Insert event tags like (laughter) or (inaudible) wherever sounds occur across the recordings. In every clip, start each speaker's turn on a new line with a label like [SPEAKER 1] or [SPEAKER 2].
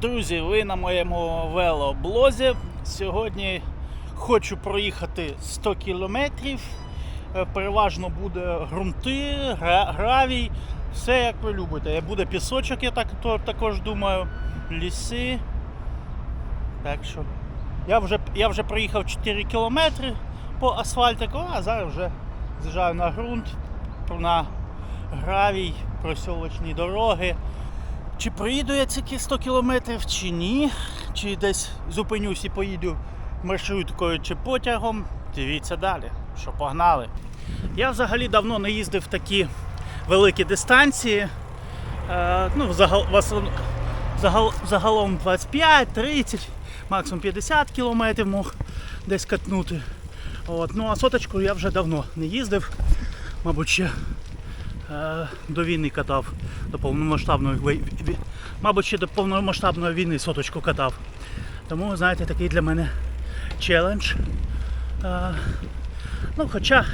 [SPEAKER 1] друзі, ви на моєму велоблозі. Сьогодні хочу проїхати 100 кілометрів. Е, Переважно буде ґрунти, гравій, все як ви любите. Буде пісочок, я так, також думаю, ліси. Так що я вже, я вже проїхав 4 кілометри по асфальтику, а зараз вже з'їжджаю на ґрунт, на гравій, просьовочні дороги. Чи проїду я ці 100 кілометрів, чи ні, чи десь зупинюсь і поїду маршруткою чи потягом. Дивіться далі, що погнали. Я взагалі давно не їздив такі великі дистанції. Е, ну, загал, загал, загалом 25, 30, максимум 50 кілометрів мог десь катнути. От, ну а соточку я вже давно не їздив, мабуть, ще до війни катав, до повномасштабної вой- ві- мабуть, ще до повномасштабної війни соточку катав. Тому, знаєте, такий для мене челендж. Е, ну, хоча,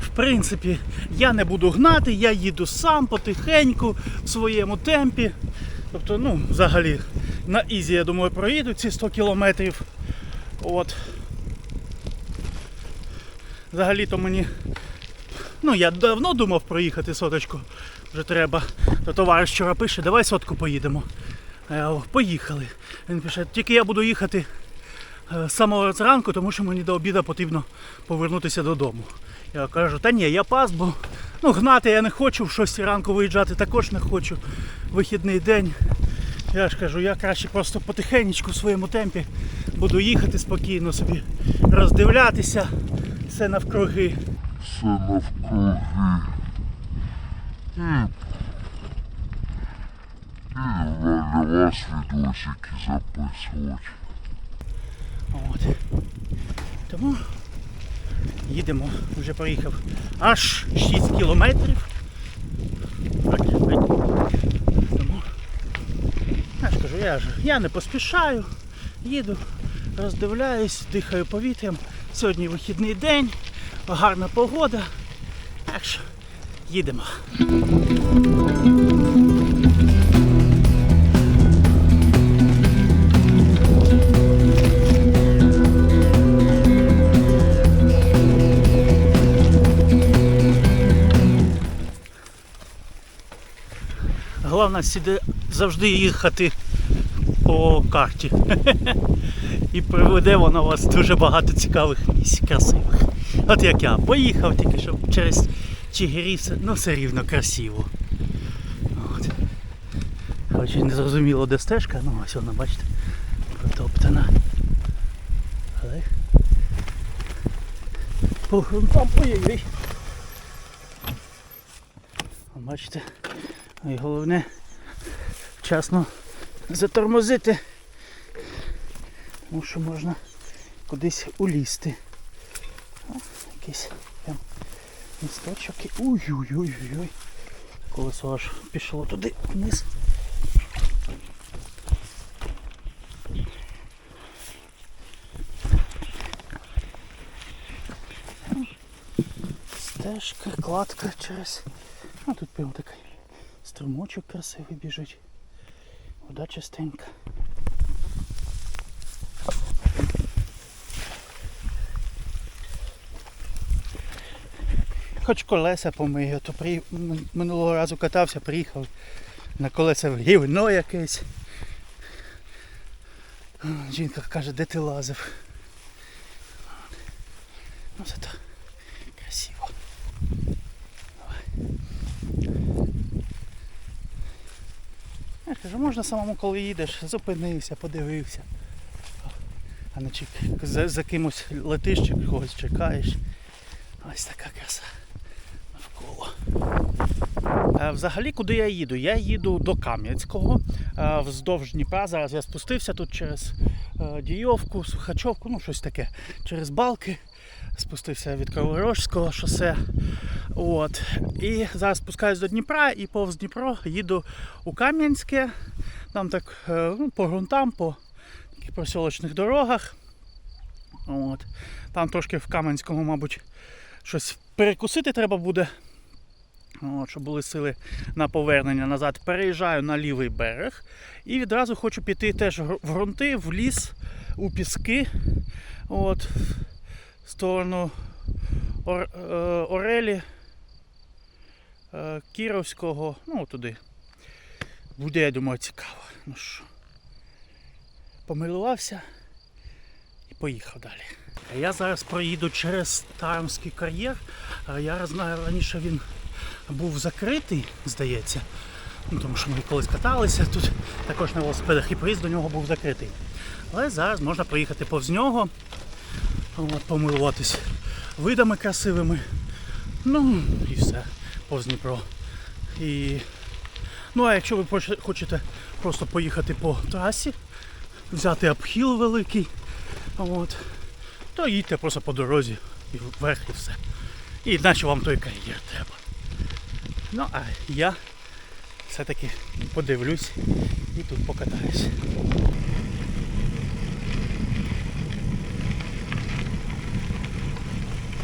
[SPEAKER 1] в принципі, я не буду гнати, я їду сам потихеньку в своєму темпі. Тобто, ну, взагалі, на ізі, я думаю, проїду ці 100 кілометрів. От. Взагалі-то мені Ну, я давно думав проїхати соточку. Вже треба. То товариш вчора пише, давай сотку поїдемо. Я говорю, поїхали. Він пише, тільки я буду їхати е, з самого зранку, тому що мені до обіду потрібно повернутися додому. Я кажу, та ні, я пас, бо ну, гнати я не хочу, в 6 ранку виїжджати також не хочу. Вихідний день. Я ж кажу, я краще просто потихенечку в своєму темпі буду їхати спокійно собі, роздивлятися все навкруги.
[SPEAKER 2] Все навкруги. І, і для вас відосики записувати.
[SPEAKER 1] От. Тому їдемо, вже проїхав аж 6 кілометрів. Тому я ж кажу, я, ж, я не поспішаю, їду, роздивляюсь, дихаю повітрям. Сьогодні вихідний день, гарна погода. Так що їдемо. Головне сіде завжди їхати по карті. (laughs) І приведе вона вас дуже багато цікавих місць красивих. От як я поїхав тільки що через Чигирів, ну все рівно красиво. От. Хоч і не зрозуміло де стежка, ну ось вона, бачите, протоптана. Але по грунтам ой-ой-ой. Бачите, і головне вчасно затормозити, тому що можна кудись улізти. Якийсь прям місточок. і- Ой-ой-ой-ой. Колесо аж пішло туди вниз. Стежка, кладка через. А тут прям такий струмочок красивий біжить. Вода чистенька. Хоч колеса помию, то при... минулого разу катався, приїхав на колеса в гівно якесь. Жінка каже, де ти лазив. Ну зато красиво. Я кажу, можна самому, коли їдеш, зупинився, подивився. А не за, за кимось летиш чи когось чекаєш. Ось така краса Взагалі, куди я їду? Я їду до Кам'янського е, вздовж Дніпра. Зараз я спустився тут через е, Дійовку, Сухачовку, ну щось таке, через балки. Спустився від Криворожського шосе. От. І зараз спускаюсь до Дніпра і повз Дніпро їду у Кам'янське. Там так е, ну, по ґрунтам, по таких просілочних дорогах. От. Там трошки в Кам'янському, мабуть, щось перекусити треба буде. От, щоб були сили на повернення назад. Переїжджаю на лівий берег і відразу хочу піти теж в ґрунти, в ліс, у піски. От, в сторону Ор, е, Орелі, е, Кіровського, ну туди. Буде, я думаю, цікаво. Ну що, помилувався і поїхав далі. Я зараз проїду через Тарамський кар'єр. А Я знаю, раніше він був закритий, здається. Ну, тому що ми колись каталися тут також на велосипедах і проїзд до нього був закритий. Але зараз можна проїхати повз нього, от, помилуватись видами красивими. Ну і все, повз Дніпро. І... Ну а якщо ви хочете просто поїхати по трасі, взяти обхіл великий, от, то їдьте просто по дорозі і вверх і все. І наче вам той кар'єр треба. Ну а я все-таки подивлюсь і тут покатаюсь.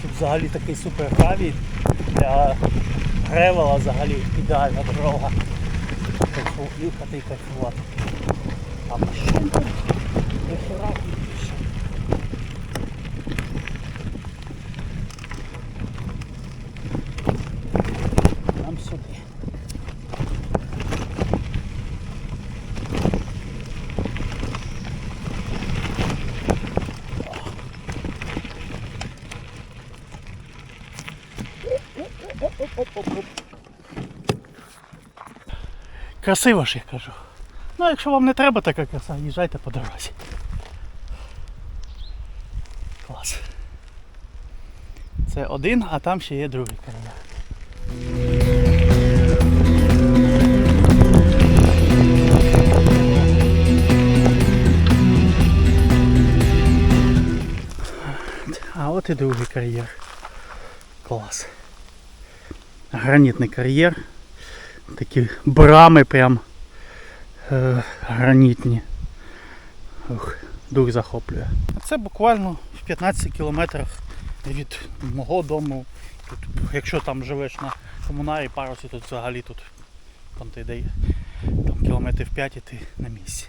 [SPEAKER 1] Тут взагалі такий супер гравій для гревела взагалі ідеальна дорога. Кайфу, і кайфувати. А машин тут дохера більше. Нам сюди. Красиво ж я кажу. Ну, якщо вам не треба така краса, їжджайте по дорозі. Клас. Це один, а там ще є другий кар'єр. А от і другий кар'єр. Клас. Гранітний кар'єр. Такі брами прям е, гранітні. Ух, дух захоплює. Це буквально в 15 кілометрах від мого дому. Тут, якщо там живеш на комунарі парусі, тут взагалі тут там ти де там кілометрів 5 і ти на місці.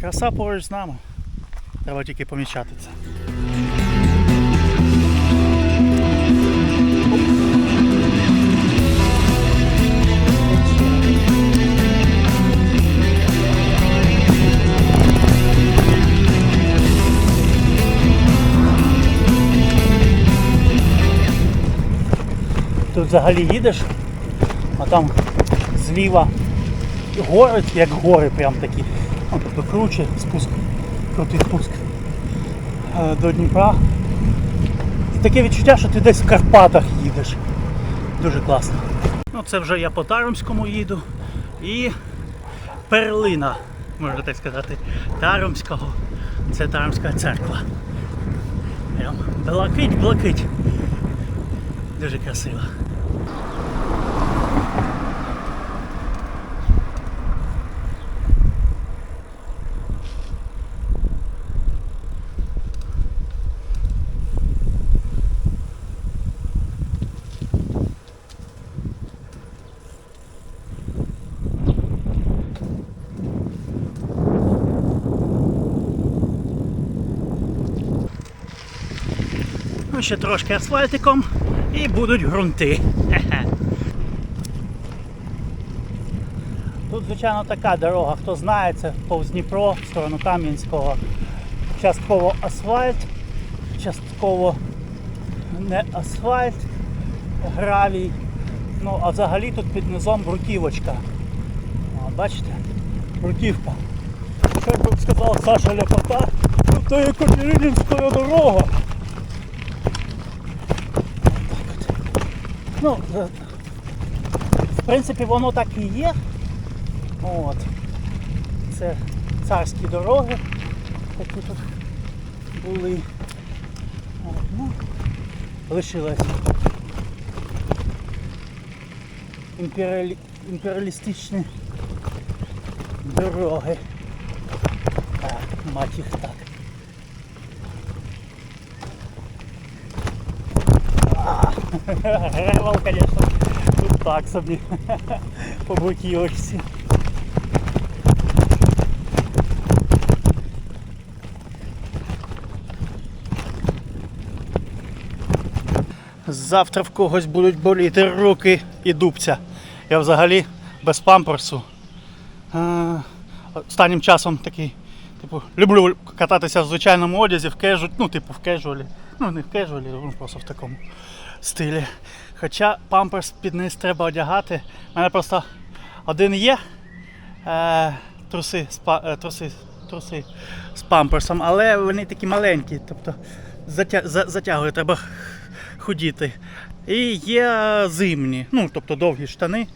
[SPEAKER 1] Краса поруч з нами. Треба тільки помічати це. Тут взагалі їдеш, а там зліва гори, як гори прям такі. Ну, тобто круче спуск, крутий спуск е, до Дніпра. І таке відчуття, що ти десь в Карпатах їдеш. Дуже класно. Ну це вже я по Таромському їду. І перлина, можна так сказати, Таромського. Це Таромська церква. Прям блакить-блакить. Дуже красиво. Ще трошки асфальтиком і будуть ґрунти. (laughs) Тут, звичайно, така дорога, хто знає, це повз Дніпро, в сторону Кам'янського. Частково асфальт, частково не асфальт, гравій. Ну, а взагалі тут під низом бруківочка. О, бачите? Бруківка. Що б сказав Саша Ляпота, то є Кочеринівська дорога. Ну, е, в принципі, воно так і є. От. Це царські дороги, такі тут були. От, ну, лишилась імперіалі... імперіалістичні дороги. Так, мать їх так. Гревел, звісно, тут так собі. По бруківочці. Завтра в когось будуть боліти руки і дубця. Я взагалі без памперсу. Останнім часом такий, типу, люблю кататися в звичайному одязі, в кежу, ну, типу, в кежуалі. Ну, не в кежуалі, ну, просто в такому стилі. Хоча памперс під низ треба одягати. У мене просто один є е, труси, з е, труси, труси з памперсом, але вони такі маленькі, тобто затя, за, затягує, треба худіти. І є зимні, ну, тобто довгі штани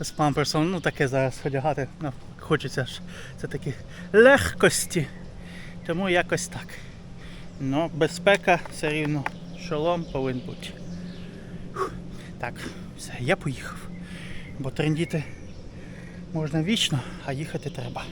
[SPEAKER 1] з памперсом. Ну, таке зараз одягати. Ну, хочеться ж це такі легкості. Тому якось так. Ну, безпека все рівно. Шолом повинен бути. Так, все, я поїхав. Бо трендіти можна вічно, а їхати треба.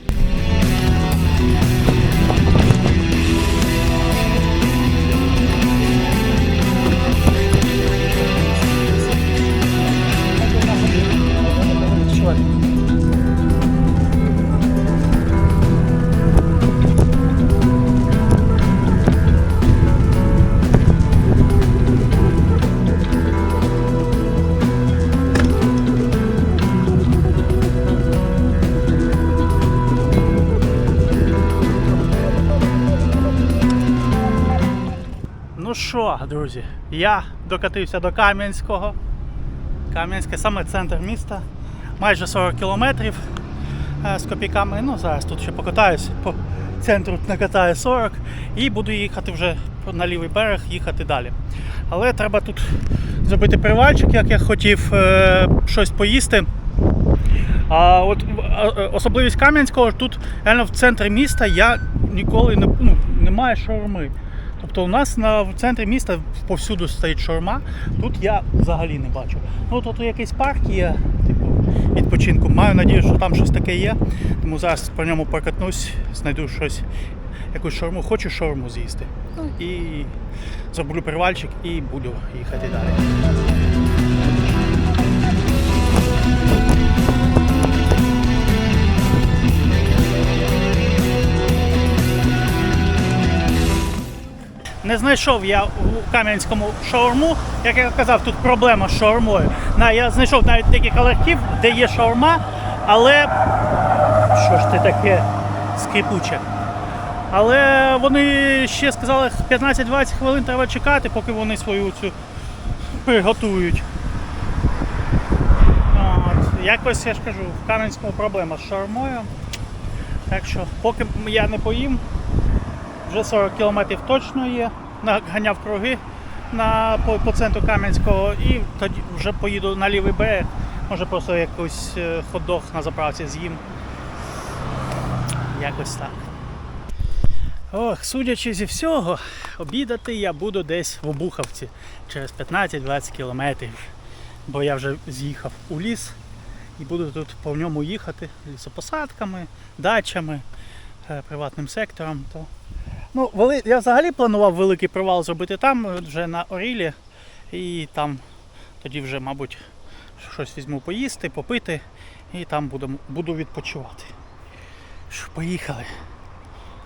[SPEAKER 1] Що, друзі, я докатився до Кам'янського. Кам'янське саме центр міста. Майже 40 кілометрів е, з копійками. Ну, зараз тут ще покатаюсь по центру накатаю 40 і буду їхати вже на лівий берег, їхати далі. Але треба тут зробити привальчик, як я хотів, е, щось поїсти. А от е, особливість Кам'янського тут реально в центрі міста я ніколи не ну, немає шаурми. Тобто у нас на в центрі міста повсюду стоїть шаурма, тут я взагалі не бачу. Ну тут якийсь парк є, типу, відпочинку. Маю надію, що там щось таке є. Тому зараз по ньому прокатнусь, знайду щось, якусь шаурму. Хочу шаурму з'їсти. Ну, і зроблю привальчик і буду їхати далі. Не знайшов я у Кам'янському шаурму. Як я казав, тут проблема з шаурмою. Я знайшов навіть декілька ларьків, де є шаурма, але що ж ти таке скрипуче. Але вони ще сказали, 15-20 хвилин треба чекати, поки вони свою цю приготують. От. Якось я ж кажу, в Кам'янському проблема з шаурмою. Так що, поки я не поїм, вже 40 кілометрів точно є. Наганяв круги на, по, по центру Кам'янського і тоді вже поїду на лівий берег. Може просто якийсь е, хот-дог на заправці з'їм. Якось так. Ох, судячи зі всього, обідати я буду десь в Обуховці через 15-20 кілометрів. Бо я вже з'їхав у ліс і буду тут по ньому їхати лісопосадками, дачами, е, приватним сектором. То Ну, вели... я взагалі планував великий привал зробити там, е, вже на Орілі. І там тоді вже, мабуть, щось візьму поїсти, попити і там буду, буду відпочивати. Що, поїхали.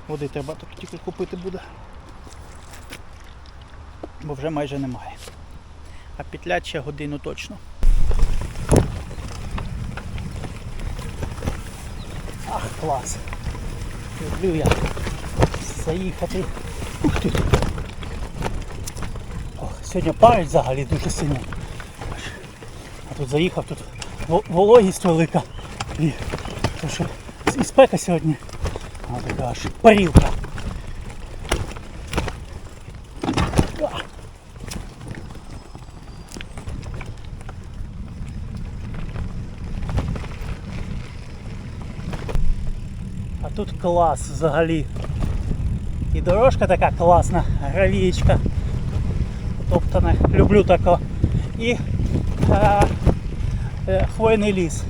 [SPEAKER 1] Води треба так тільки купити буде. Бо вже майже немає. А петлять ще годину точно. Ах, клас. Люблю я заїхати. Ух ти. Ох, сьогодні парить взагалі дуже сильно. А тут заїхав, тут вологість велика. І, то що, і спека сьогодні. А така аж парілка. А тут клас взагалі. І дорожка така класна, гравієчка. Топтана, люблю тако. І е, е, хвойний ліс.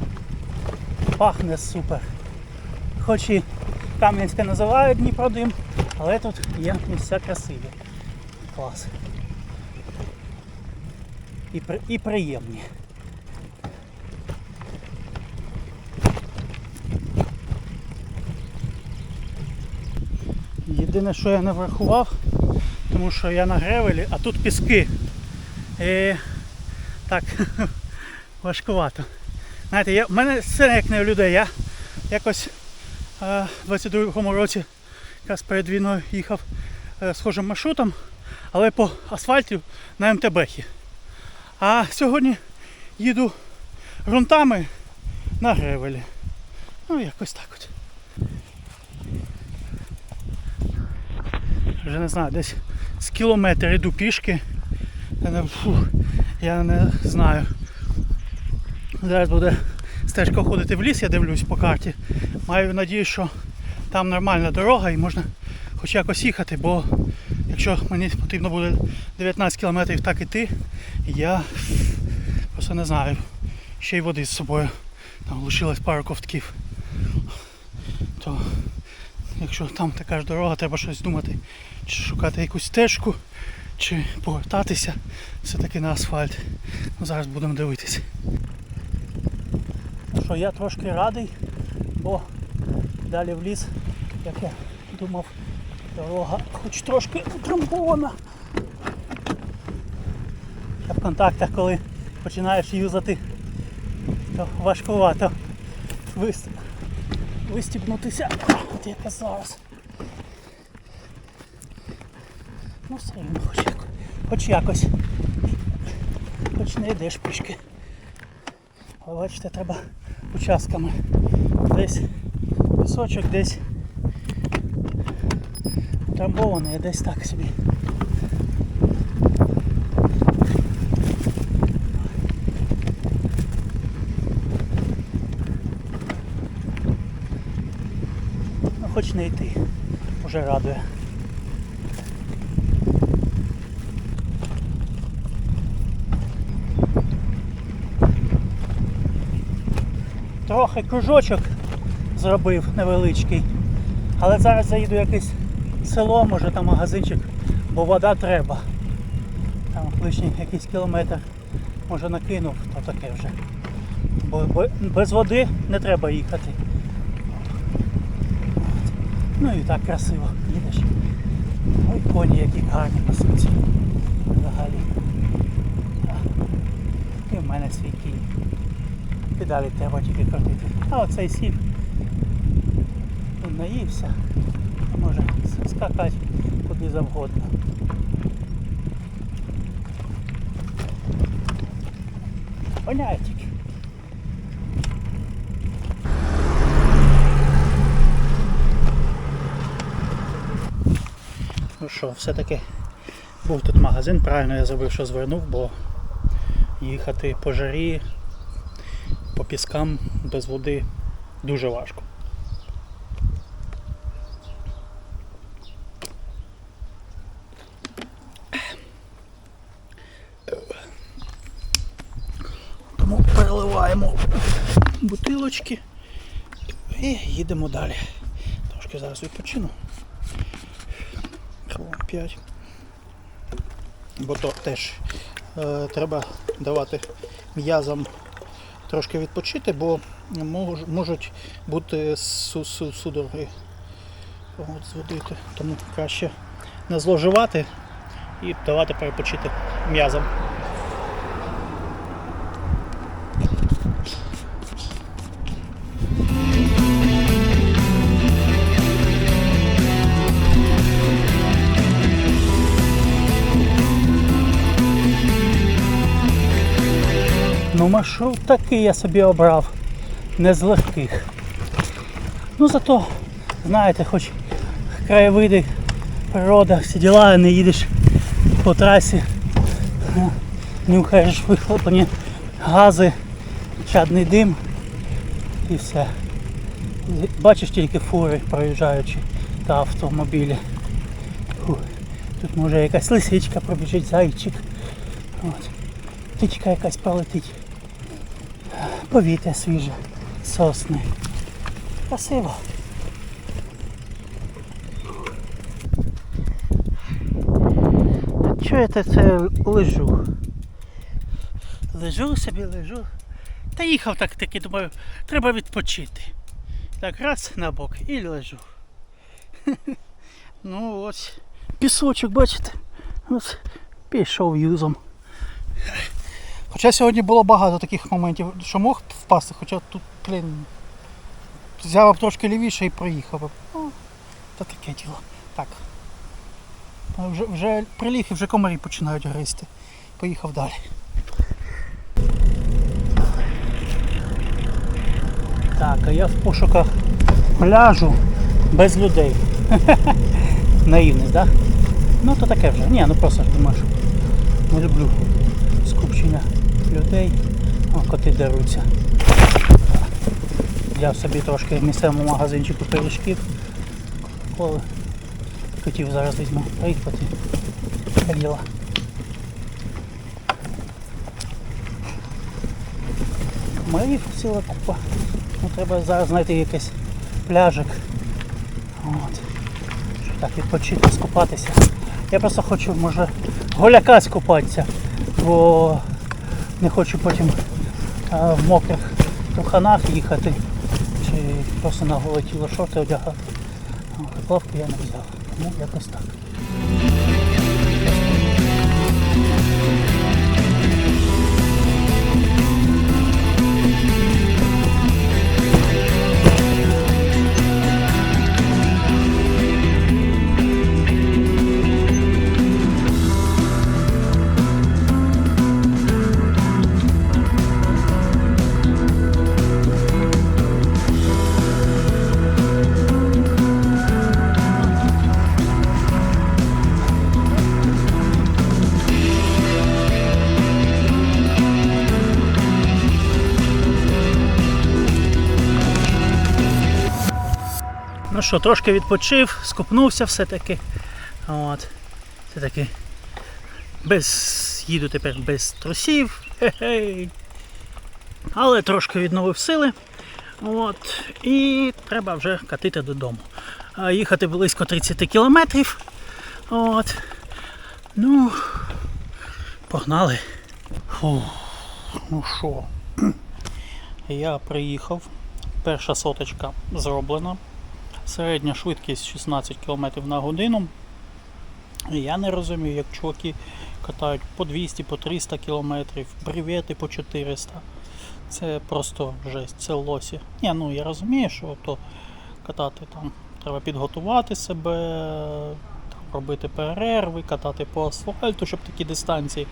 [SPEAKER 1] Пахне супер. Хоч і Кам'янське називають Дніпродим, але тут є місця красиві. Клас. і, і приємні. Єдине, що я не врахував, тому що я на гревелі, а тут піски. І так (laughs) важкувато. Знаєте, я, в мене сцена як не у людей. Я якось е, в 22-му році, якраз перед війною їхав е, схожим маршрутом, але по асфальті на МТБхі. А сьогодні їду ґрунтами на гревелі. Ну, якось так от. Вже не знаю, десь з кілометр йду пішки. Я не, я не знаю. Зараз буде стежка ходити в ліс, я дивлюсь по карті. Маю надію, що там нормальна дорога і можна хоч якось їхати, бо якщо мені потрібно буде 19 кілометрів так іти, я просто не знаю. Ще й води з собою. Там лишилось пару ковтків. То якщо там така ж дорога, треба щось думати, чи шукати якусь стежку, чи повертатися все-таки на асфальт. Ну, зараз будемо дивитися. Що я трошки радий, бо далі в ліс, як я думав, дорога хоч трошки утрамбована. А в контактах, коли починаєш юзати, то важкувато вис- вистібнутися. От як зараз. Ну все одно хоч, хоч якось. Хоч не йдеш пішки. Але бачите, треба участками. Десь пісочок, десь утрамбований, десь так собі. Ну хоч не йти, вже радує. Трохи кружочок зробив невеличкий. Але зараз заїду в якесь село, може там магазинчик, бо вода треба. Там лишній якийсь кілометр може накинув, то таке вже. Бо без води не треба їхати. Ну і так красиво їдеш. Ой, коні які гарні пасуться. Взагалі. І в мене свій кінь. Педалі треба тільки крутити. А оцей сів. Він наївся. Може скакати куди завгодно. Воняє тільки. Ну що, все-таки був тут магазин, правильно я зробив, що звернув, бо їхати по жарі, по піскам без води дуже важко. Тому переливаємо бутилочки і їдемо далі. Трошки зараз відпочину. Хвилин 5. Бо то теж е, треба давати м'язам трошки відпочити, бо мож- можуть бути су- су- судороги От, зводити. Тому краще не зложивати і давати перепочити м'язам. Маршрут такий я собі обрав, не з легких. Ну зато, знаєте, хоч краєвиди, природа, всі діла, не їдеш по трасі, е, нюхаєш вихлопані гази, чадний дим і все. Бачиш тільки фури проїжджаючи та автомобілі. Фу. Тут може якась лисичка пробіжить, зайчик. От. Птичка якась полетить. Повітря свіже, сосни. Красиво. Я це лежу? Лежу собі, лежу. Та їхав так таки, думаю, треба відпочити. Так, раз на бок і лежу. (laughs) Ну ось. Пісочок, бачите? Ось пішов юзом. Хоча сьогодні було багато таких моментів, що мог впасти, хоча тут, блін, взяв б трошки лівіше і проїхав. Ну, та таке діло. Так. Вже, вже приліг і вже комарі починають гризти. Поїхав далі. Так, а я в пошуках пляжу без людей. (laughs) Наївний, так? Да? Ну то таке вже. Ні, ну просто ж думаю, що не люблю скупчення людей. О, коти деруться. Взяв собі трошки в місцевому магазинчику пиріжків. Коли котів зараз візьму. Привіт, коти. Як діла? Комарів ціла купа. Ну, треба зараз знайти якийсь пляжик. От. Щоб так відпочити, скупатися. Я просто хочу, може, голяка скупатися, бо не хочу потім а, в мокрих труханах їхати. Чи просто на голе тіло шорти одягати. А, Плавки я не взяв. Тому якось так. Що, трошки відпочив, скупнувся все-таки. От. Все-таки без їду тепер без трусів. Хе-хей. Але трошки відновив сили. От. І треба вже катити додому. Їхати близько 30 кілометрів. От. Ну, погнали. Фу. Ну що, (clears throat) я приїхав. Перша соточка зроблена. Середня швидкість 16 км на годину. Я не розумію, як чуваки катають по 200, по 300 км, бревети по 400. Це просто жесть, це лосі. Ні, ну я розумію, що то катати там треба підготувати себе, робити перерви, катати по асфальту, щоб такі дистанції.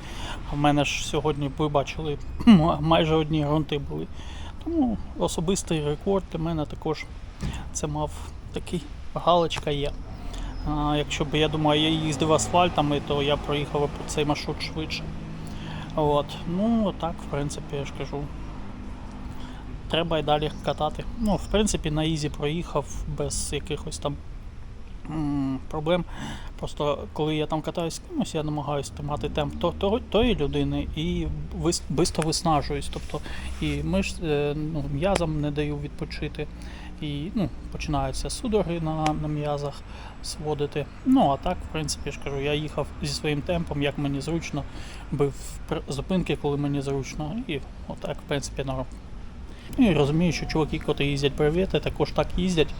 [SPEAKER 1] А в мене ж сьогодні ви бачили, (clears throat) майже одні грунти були. Тому особистий рекорд для мене також це мав такий галочка є. А, якщо б я думаю, я їздив асфальтами, то я проїхав по цей маршрут швидше. От. Ну так, в принципі, я ж кажу. Треба і далі катати. Ну, в принципі, на Ізі проїхав без якихось там проблем. Просто коли я там катаюсь з кимось, я намагаюся тримати темп то, того, тої людини і вис, бисто виснажуюсь. Тобто і миш, е, ну, м'язам не даю відпочити. І ну, починаються судороги на, на м'язах сводити. Ну а так, в принципі, ж кажу, я їхав зі своїм темпом, як мені зручно, бив зупинки, коли мені зручно. І отак, в принципі, норм. Ну і розумію, що чуваки, котрі їздять привети, також так їздять,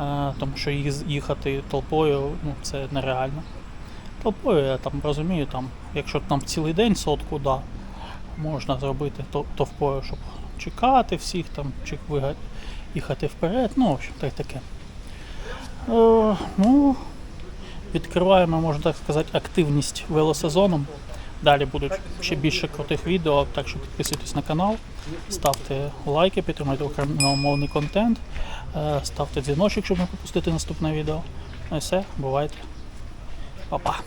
[SPEAKER 1] е, тому що їхати толпою ну, це нереально. Толпою я там розумію, там, якщо там цілий день сотку, да, можна зробити то- толпою, щоб чекати всіх там, чи їхати вперед, ну, в общем, так таке. Е, ну, відкриваємо, можна так сказати, активність велосезоном. Далі будуть ще більше крутих відео, так що підписуйтесь на канал, ставте лайки, підтримуйте україномовний контент, е, ставте дзвіночок, щоб не пропустити наступне відео. Ну і все, бувайте. Па-па.